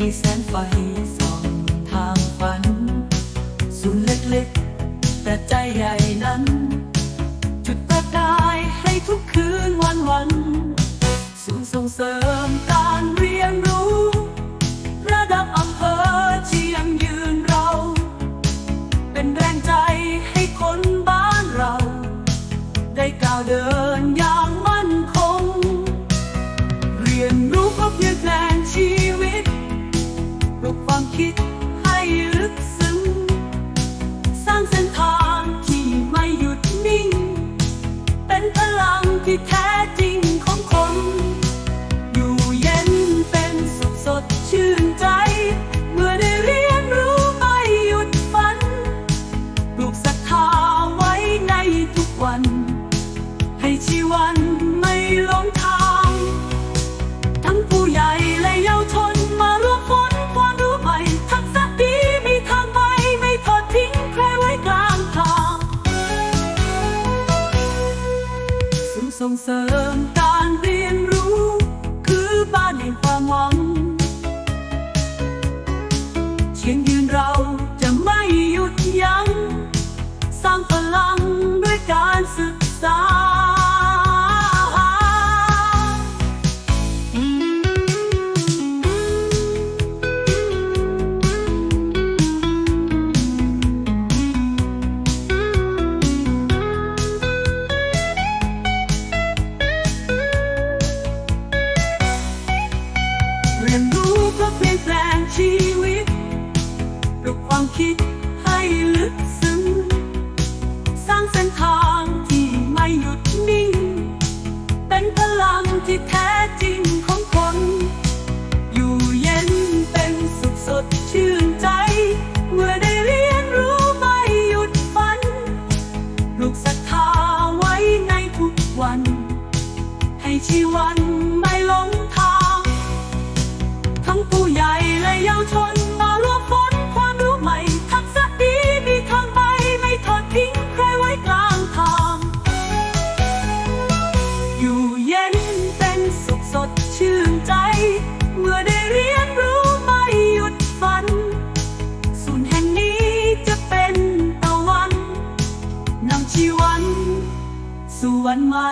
มีแสงไฟส่องทางฝันสุนย์เล็กๆ แต่ใจใหญ่นั้น จุดประกายให้ทุกคืนวันวันศูนย์ส่งเสริมการเรียนรู้ ระดับอำเภอเชียงยืนเรา เป็นแรงใจให้คนบ้านเรา ได้ก้าวเดิน ให้ชีวันไม่หลงทาง ทั้งผู้ใหญ่และเยาวชนมาร่วมค้นความรู้ใหม่ ทักษะดีมีทางไปไม่ทอดทิ้งใครไว้กลางทางส่งส่งเสริม เปลี่ยนแปลงชีวิตปลุกความคิดให้ลึกซึ้ง สร้างเส้นทางที่ไม่หยุดนิ่ง เป็นพลังที่แท้จริงของคน อยู่เย็นเป็นสุขสดชื่นใจ เมื่อได้เรียนรู้ไม่หยุดฝันปลูกศรัทธาไว้ในทุกวัน ให้ชีวัน เย็นเป็นสุขสดชื่นใจ เมื่อได้เรียนรู้ไม่หยุดฝันศูนย์แห่งนี้จะเป็นตะวันนำชีวันสู่วันใหม่